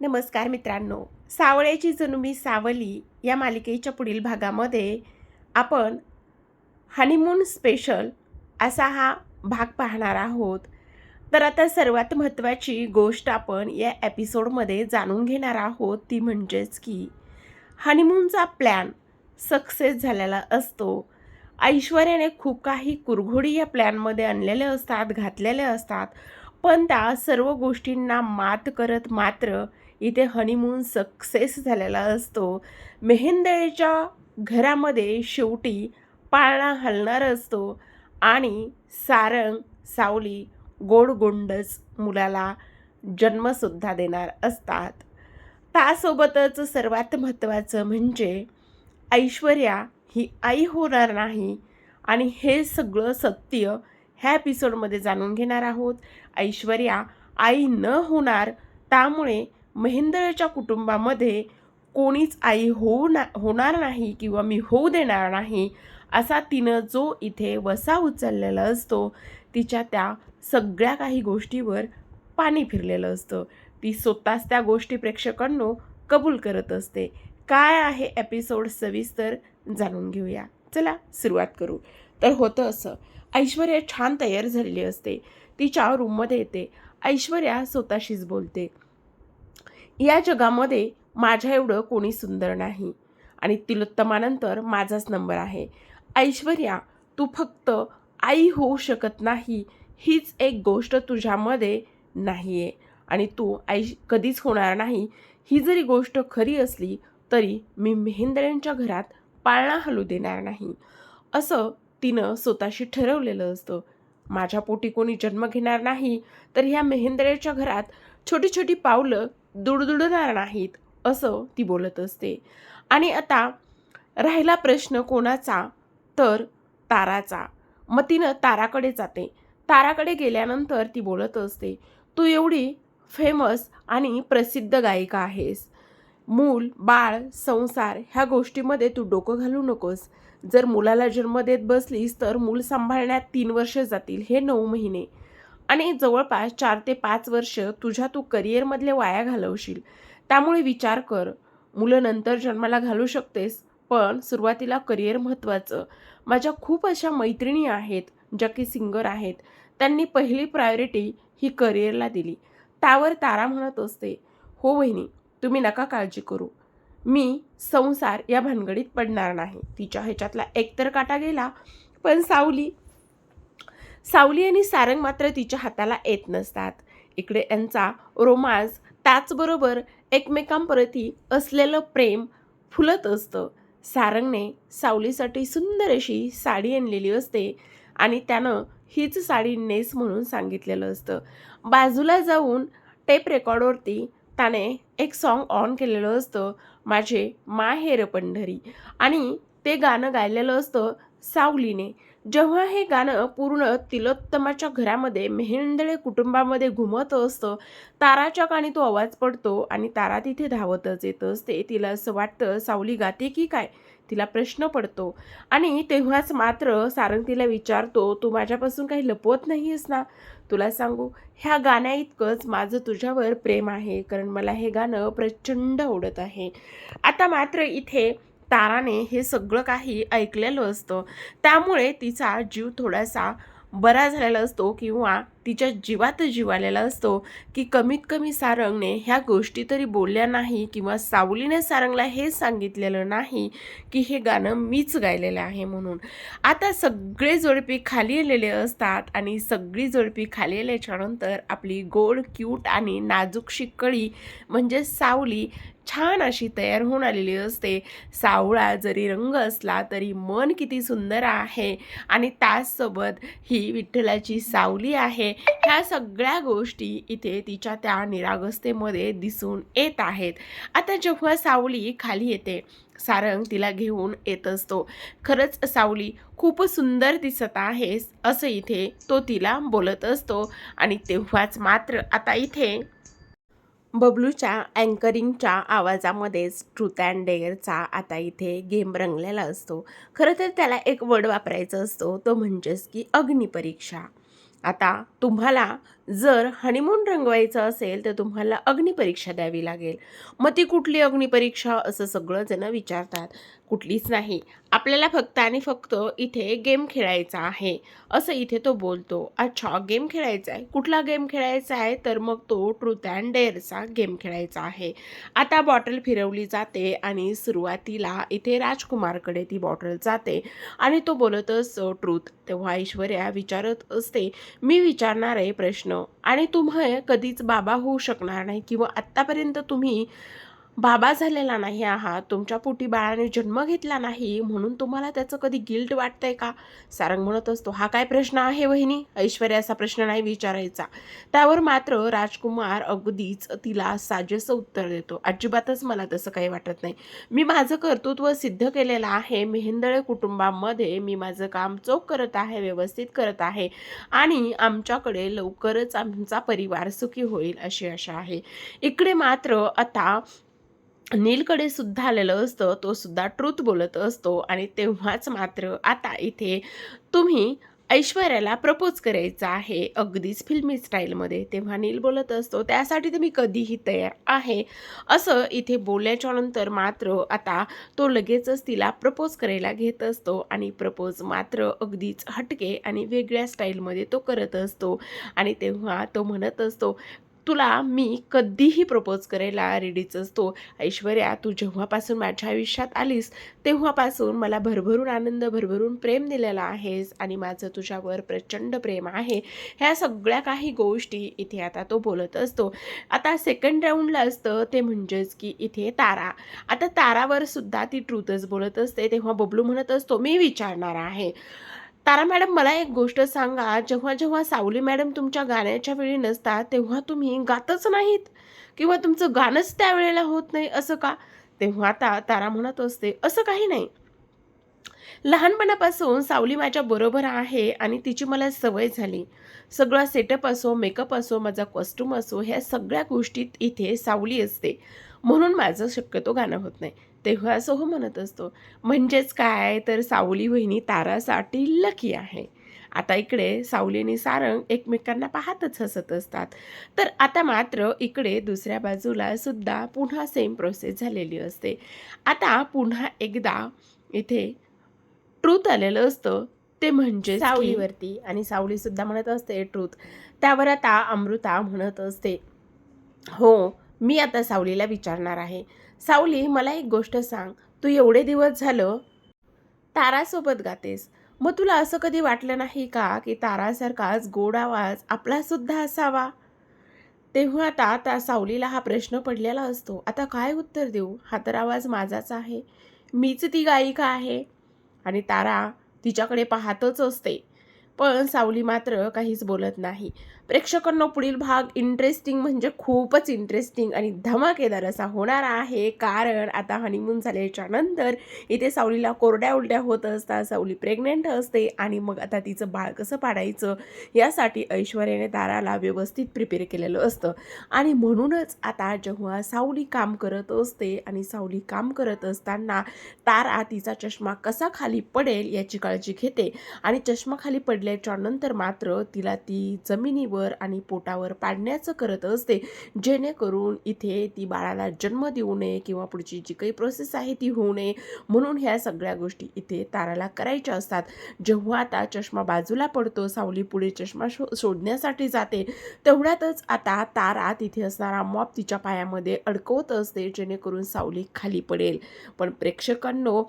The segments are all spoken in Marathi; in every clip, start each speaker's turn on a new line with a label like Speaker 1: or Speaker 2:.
Speaker 1: नमस्कार मित्रांनो. सावळ्याची जणू मी सावली या मालिकेच्या पुढील भागामध्ये आपण हनीमून स्पेशल असा हा भाग पाहणार आहोत. तर आता सर्वात महत्त्वाची गोष्ट आपण या एपिसोडमध्ये जाणून घेणार आहोत ती म्हणजेच की हनीमूनचा प्लॅन सक्सेस झालेला असतो. ऐश्वर्याने खूप काही कुरघोडी या प्लॅनमध्ये आणलेल्या असतात घातलेल्या असतात पण त्या सर्व गोष्टींना मात करत मात्र इथे हनीमून सक्सेस झालेला असतो. मेहेंदळेच्या घरामध्ये शेवटी पाळणा हलणार असतो आणि सारंग सावली गोडगोंडच मुलाला जन्मसुद्धा देणार असतात. त्यासोबतच सर्वात महत्त्वाचं म्हणजे ऐश्वर्या ही आई होणार नाही आणि हे सगळं सत्य ह्या एपिसोडमध्ये जाणून घेणार आहोत. ऐश्वर्या आई न होणार त्यामुळे महेंद्रच्या कुटुंबामध्ये कोणीच आई होऊ ना होणार नाही किंवा मी होऊ देणार नाही असा तिनं जो इथे वसा उचललेला असतो तिच्या त्या सगळ्या काही गोष्टीवर पाणी फिरलेलं असतं. ती स्वतःच त्या गोष्टी प्रेक्षकांनो कबूल करत असते. काय आहे एपिसोड सविस्तर जाणून घेऊया. चला सुरुवात करू. तर होतं असं. ऐश्वर्या छान तयार झालेली असते. तिच्या रूममध्ये येते. ऐश्वर्या स्वतःशीच बोलते. या जगामध्ये माझ्या एवढं कोणी सुंदर नाही. आणि तिलोत्तमानंतर माझाच नंबर आहे. ऐश्वर्या तू फक्त आई होऊ शकत नाही हीच एक गोष्ट तुझ्यामध्ये नाही आहे आणि तू आई कधीच होणार नाही ही जरी गोष्ट खरी असली तरी मी मेहेंद्रेंच्या घरात पाळणा हलू देणार नाही. असं तिनं स्वतःशी ठरवलेलं असतं. माझ्या पोटी कोणी जन्म घेणार नाही तर ह्या मेहेंद्रेच्या घरात छोटी छोटी पावलं दुडदुडणार नाहीत असं ती बोलत असते. आणि आता राहिला प्रश्न कोणाचा? तर ताराचा. मग तिनं ताराकडे जाते. ताराकडे गेल्यानंतर ती बोलत असते तू एवढी फेमस आणि प्रसिद्ध गायिका आहेस. मूल बाळ संसार ह्या गोष्टीमध्ये तू डोकं घालू नकोस. जर मुलाला जन्म देत बसलीस तर मूल सांभाळण्यात तीन वर्ष जातील हे नऊ महिने. आणि जवळपास चार ते पाच वर्ष तुझ्या तू करिअरमधले वाया घालवशील. त्यामुळे विचार कर मुलं नंतर जन्माला घालू शकतेस पण सुरुवातीला करिअर महत्त्वाचं. माझ्या खूप अशा मैत्रिणी आहेत ज्या की सिंगर आहेत. त्यांनी पहिली प्रायोरिटी ही करिअरला दिली. त्यावर तारा म्हणत असते हो बहिणी तुम्ही नका काळजी करू. मी संसार या भानगडीत पडणार नाही. तिच्या ह्याच्यातला एकतर काटा गेला पण सावली सावली आणि सारंग मात्र तिच्या हाताला येत नसतात. इकडे यांचा रोमांस त्याचबरोबर एकमेकांप्रती असलेलं प्रेम फुलत असतं. सारंगने सावलीसाठी सुंदर अशी साडी आणलेली असते आणि त्यानं हीच साडी नेस म्हणून सांगितलेलं असतं. बाजूला जाऊन टेप रेकॉर्डवरती त्याने एक सॉन्ग ऑन केलेलं असतं माझे मा हेर पंढरी. आणि ते गाणं गायलेलं असतं सावलीने. जेव्हा हे गाणं पूर्ण तिलोत्तमाच्या घरामध्ये मेहेंदळे कुटुंबामध्ये घुमत असतं ताराच्या कानी तो आवाज पडतो आणि तारा तिथे धावतच येत असते. तिला असं वाटतं सावली गाते की काय? तिला प्रश्न पडतो. आणि तेव्हाच मात्र सारंग तिला विचारतो तू माझ्यापासून काही लपवत नाही आहेस ना? तुला सांगू ह्या गाण्या इतकंच माझं तुझ्यावर प्रेम आहे कारण मला हे गाणं प्रचंड आवडत आहे. आता मात्र इथे ताराने हे सगळं काही ऐकलेलं असतं. त्यामुळे तिचा जीव थोडासा बरा झालेला असतो किंवा तिच्या जीवात जीव आलेला असतो की कमीत कमी सारंगने ह्या गोष्टी तरी बोलल्या नाही किंवा सावलीने सारंगला हे सांगितलेलं नाही की हे गाणं मीच गायलेलं आहे म्हणून. आता सगळे जोडपी खाली आलेले असतात आणि सगळी जोडपी खाली आल्याच्यानंतर आपली गोड क्यूट आणि नाजूकशी कळी म्हणजे सावली छान अशी तयार होऊन आलेली असते. सावळा जरी रंग असला तरी मन किती सुंदर आहे. आणि त्याचसोबत ही विठ्ठलाची सावली आहे. ह्या सगळ्या गोष्टी इथे तिच्या त्या निरागस्तेमध्ये दिसून येत आहेत. आता जेव्हा सावली खाली येते सारंग तिला घेऊन येत असतो. खरंच सावली खूप सुंदर दिसत आहेस असं इथे तो तिला बोलत असतो. आणि तेव्हाच मात्र आता इथे बबलूच्या अँकरिंगच्या आवाजामध्येच ट्रूथ अँड डेअरचा आता इथे गेम रंगलेला असतो. खरं तर त्याला एक वर्ड वापरायचा असतो तो म्हणजेच की अग्निपरीक्षा. आता तुम्हाला जर हनीमून रंगवायचं असेल तर तुम्हाला अग्निपरीक्षा द्यावी लागेल. मग ती कुठली अग्निपरीक्षा असं सगळं जण विचारतात. कुठलीच नाही. आपल्याला फक्त आणि फक्त इथे गेम खेळायचा आहे. असं इथे तो बोलतो. अच्छा गेम खेळायचा आहे? कुठला गेम खेळायचा आहे? तर मग तो ट्रूथ अँड डेअरचा गेम खेळायचा आहे. आता बॉटल फिरवली जाते आणि सुरुवातीला इथे राजकुमारकडे ती बॉटल जाते आणि तो बोलत असतो ट्रूथ तेव्हा ऐश्वर्या विचारत असते मी विचारणार आहे प्रश्न आणि तुम्ही कधीच बाबा होऊ शकणार नाही किंवा आत्तापर्यंत तुम्ही बाबा झालेला नाही आहात तुमच्या पोटी बाळाने जन्म घेतला नाही म्हणून तुम्हाला त्याचं कधी गिल्ट वाटतंय का? सारंग म्हणत असतो हा काय प्रश्न आहे वहिनी? ऐश्वर्या असा प्रश्न नाही विचारायचा. त्यावर मात्र राजकुमार अगदीच तिला साजेसं उत्तर देतो. अजिबातच मला तसं काही वाटत नाही. मी माझं कर्तृत्व सिद्ध केलेलं आहे. मेहेंदळे कुटुंबामध्ये मी माझं काम चोख करत आहे व्यवस्थित करत आहे आणि आमच्याकडे लवकरच आमचा परिवार सुखी होईल अशी आशा आहे. इकडे मात्र आता नीलकडे सुद्धा आलेलं असतं तो सुद्धा ट्रूथ बोलत असतो आणि तेव्हाच मात्र आता इथे तुम्ही ऐश्वर्याला प्रपोज करायचं आहे अगदीच फिल्मी स्टाईलमध्ये तेव्हा नील बोलत असतो त्यासाठी तर मी कधीही तयार आहे. असं इथे बोलल्याच्या नंतर मात्र आता तो लगेचच तिला प्रपोज करायला घेत असतो आणि प्रपोज मात्र अगदीच हटके आणि वेगळ्या स्टाईलमध्ये तो करत असतो. आणि तेव्हा तो म्हणत असतो तुला मी कधीही प्रपोज करायला रेडीच असतो. ऐश्वर्या तू जेव्हापासून माझ्या आयुष्यात आलीस तेव्हापासून मला भरभरून आनंद भरभरून प्रेम दिलेला आहेस आणि माझं तुझ्यावर प्रचंड प्रेम आहे. ह्या सगळ्या काही गोष्टी इथे आता तो बोलत असतो. आता सेकंड राऊंडला असतं ते म्हणजेच की इथे तारा. आता तारावर सुद्धा ती ट्रूथच बोलत असते. तेव्हा बबलू म्हणत असतो मी विचारणार आहे. तारा मॅडम मला एक गोष्ट सांगा. जेव्हा जेव्हा सावली मॅडम तुमच्या गाण्याच्या वेळी नसतात तेव्हा तुम्ही गातच नाहीत? किंवा तुमचं गाणंच त्यावेळेला होत नाही असं का? तेव्हा आता तारा म्हणत असते असं काही नाही. लहानपणापासून सावली माझ्या बरोबर आहे आणि तिची मला सवय झाली. सगळा सेटअप असो मेकअप असो माझा कॉस्ट्यूम असो ह्या सगळ्या गोष्टीत इथे सावली असते. म्हणून माझं शक्यतो गाणं होत नाही. तेव्हा असं हो म्हणत असतो म्हणजेच काय? तर सावली वहिनी तारासाठी लकी आहे. आता इकडे सावली आणि सारंग एकमेकांना पाहतच हसत असतात. तर आता मात्र इकडे दुसऱ्या बाजूला सुद्धा पुन्हा सेम प्रोसेस झालेली असते. आता पुन्हा एकदा इथे ट्रूथ आलेलं असतं ते म्हणजे सावलीवरती आणि सावली सुद्धा म्हणत असते ट्रूथ त्यावर आता अमृता म्हणत असते हो मी आता सावलीला विचारणार आहे. सावली मला एक गोष्ट सांग. तू एवढे दिवस झालं तारासोबत गातेस. मग तुला असं कधी वाटलं नाही का की तारासारखाच गोड आवाज आपलासुद्धा असावा? तेव्हा आता त्या सावलीला हा प्रश्न पडलेला असतो. आता काय उत्तर देऊ? हा तर आवाज माझाच आहे. मीच ती गायिका आहे. आणि तारा तिच्याकडे पाहतच असते. पण सावली मात्र काहीच बोलत नाही. प्रेक्षकांना पुढील भाग इंटरेस्टिंग म्हणजे खूपच इंटरेस्टिंग आणि धमाकेदार असा होणार आहे. कारण आता हनीमून झाल्याच्यानंतर इथे सावलीला कोरड्या उलट्या होत असतात सावली प्रेग्नेंट असते आणि मग आता तिचं बाळ कसं पाडायचं यासाठी ऐश्वर्याने ताराला व्यवस्थित प्रिपेअर केलेलं असतं. आणि म्हणूनच आता जेव्हा सावली काम करत असते आणि सावली काम करत असताना तारा तिचा चष्मा कसा खाली पडेल याची काळजी घेते. आणि चष्मा खाली पडल्याच्या नंतर मात्र तिला ती जमिनीवर आणि पोटावर पाडण्याचं करत असते. जेणेकरून इथे ती बाळाला जन्म देऊ नये किंवा पुढची जी काही प्रोसेस आहे ती होऊ नये. म्हणून ह्या सगळ्या गोष्टी इथे ताराला करायच्या असतात. जेव्हा आता चष्मा बाजूला पडतो सावली पुढे चष्मा शो शोधण्यासाठी जाते तेवढ्यातच आता तारा तिथे असणारा मॉप तिच्या पायामध्ये अडकवत असते जेणेकरून सावली खाली पडेल. पण प्रेक्षकांनो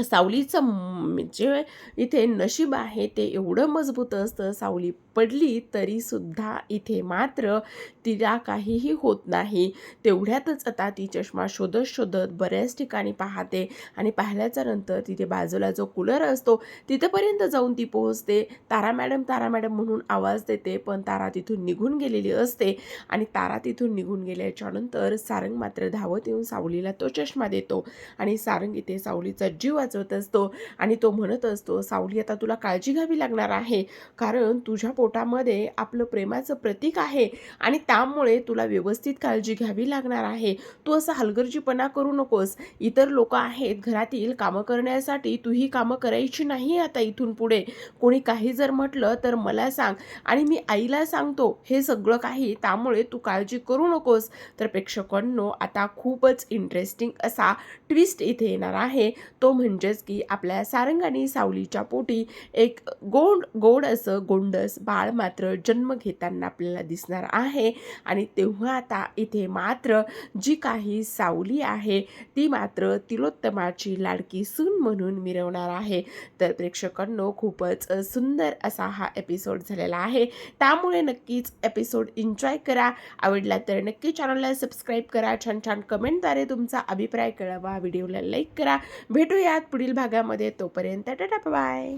Speaker 1: सावलीचं जे इथे नशीब आहे ते एवढं मजबूत असतं सावली पडली तरीसुद्धा इथे मात्र तिला काहीही होत नाही. तेवढ्यातच आता ती चष्मा शोधत शोधत बऱ्याच ठिकाणी पाहते आणि पाहिल्याच्या नंतर तिथे बाजूला जो कूलर असतो तिथंपर्यंत जाऊन ती पोहोचते. तारा मॅडम तारा मॅडम म्हणून आवाज देते पण तारा तिथून निघून गेलेली असते आणि तारा तिथून निघून गेल्याच्यानंतर सारंग मात्र धावत येऊन सावलीला तो चष्मा देतो आणि सारंग इथे सावलीचा जीव वाचवत असतो आणि तो म्हणत असतो सावली आता तुला काळजी घ्यावी लागणार आहे. कारण तुझ्या पोटामध्ये आपलं प्रेमाचं प्रतीक आहे आणि त्यामुळे तुला व्यवस्थित काळजी घ्यावी लागणार आहे. तू असं हलगर्जीपणा करू नकोस. इतर लोक आहेत घरातील कामं करण्यासाठी. तू ही कामं करायची नाही आता इथून पुढे. कोणी काही जर म्हटलं तर मला सांग आणि मी आईला सांगतो. हे सगळं काही त्यामुळे तू काळजी करू नकोस. तर प्रेक्षकांनो आता खूपच इंटरेस्टिंग असा ट्विस्ट इथे येणार आहे. तो म्हणजेच की आपल्या सारंगाने सावलीच्या पोटी एक गोड गोड असं गोंडस बा बाळ मात्र जन्म घेताना आपल्याला दिसणार आहे. आणि तेव्हा आता इथे मात्र जी काही सावली आहे ती मात्र तिलोत्तमाची लाडकी सून म्हणून मिरवणार आहे. तर प्रेक्षकांनो खूपच सुंदर असा हा एपिसोड झालेला आहे. त्यामुळे नक्कीच एपिसोड एन्जॉय करा. आवडला तर नक्की चॅनलला सबस्क्राईब करा. छान छान कमेंटद्वारे तुमचा अभिप्राय कळवा. व्हिडिओला लाईक करा. भेटूयात पुढील भागामध्ये. तोपर्यंत टाटा बाय